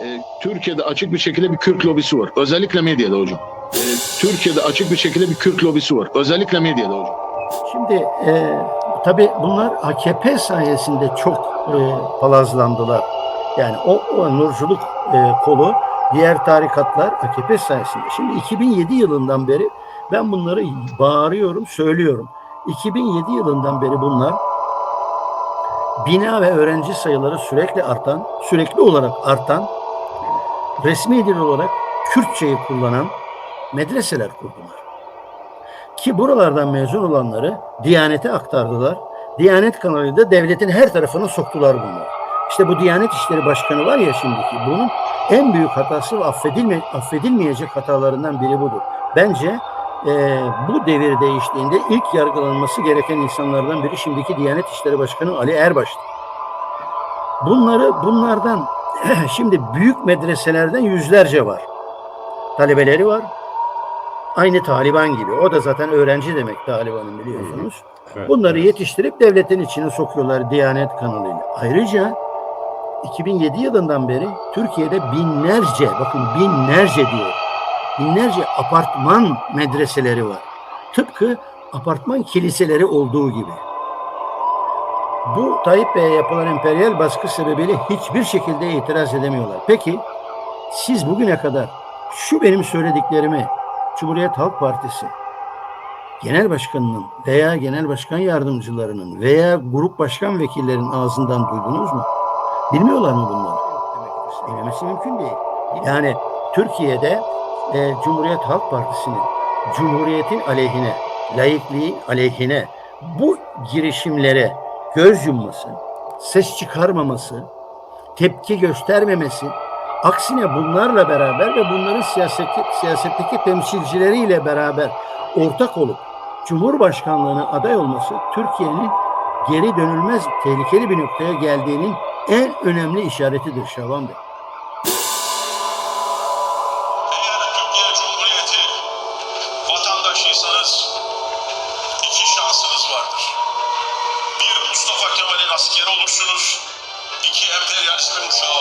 E, Türkiye'de açık bir şekilde bir Kürt lobisi var. Özellikle medyada hocam. E, Türkiye'de açık bir şekilde bir Kürt lobisi var. Özellikle medyada hocam. Şimdi e, tabii bunlar AKP sayesinde çok e, palazlandılar. Yani o, o nurculuk e, kolu diğer tarikatlar AKP sayesinde. Şimdi 2007 yılından beri ben bunları bağırıyorum, söylüyorum. 2007 yılından beri bunlar bina ve öğrenci sayıları sürekli artan, sürekli olarak artan, resmi dil olarak Kürtçeyi kullanan medreseler kurdular. Ki buralardan mezun olanları Diyanet'e aktardılar. Diyanet kanalıyla devletin her tarafına soktular bunları. İşte bu Diyanet İşleri Başkanı var ya şimdiki bunun en büyük hatası ve affedilme, affedilmeyecek hatalarından biri budur. Bence e, bu devir değiştiğinde ilk yargılanması gereken insanlardan biri şimdiki Diyanet İşleri Başkanı Ali Erbaş'tır. Bunları bunlardan şimdi büyük medreselerden yüzlerce var. Talebeleri var. Aynı Taliban gibi. O da zaten öğrenci demek Taliban'ın biliyorsunuz. Evet, Bunları evet. yetiştirip devletin içine sokuyorlar Diyanet kanalıyla. Ayrıca 2007 yılından beri Türkiye'de binlerce, bakın binlerce diyor, binlerce apartman medreseleri var. Tıpkı apartman kiliseleri olduğu gibi. Bu Tayyip Bey'e yapılan emperyal baskı sebebiyle hiçbir şekilde itiraz edemiyorlar. Peki siz bugüne kadar şu benim söylediklerimi Cumhuriyet Halk Partisi genel başkanının veya genel başkan yardımcılarının veya grup başkan vekillerinin ağzından duydunuz mu? Bilmiyorlar mı bunları? Bilmemesi mümkün değil. Yani Türkiye'de e, Cumhuriyet Halk Partisi'nin Cumhuriyet'in aleyhine, laikliğin aleyhine bu girişimlere göz yumması, ses çıkarmaması, tepki göstermemesi, aksine bunlarla beraber ve bunların siyaset, siyasetteki temsilcileriyle beraber ortak olup Cumhurbaşkanlığına aday olması Türkiye'nin geri dönülmez tehlikeli bir noktaya geldiğinin en önemli işaretidir Şaban Bey. Türkiye Cumhuriyeti vatandaşıysanız iki şansınız vardır. Askeri olursunuz, iki emperyalizmin uşağı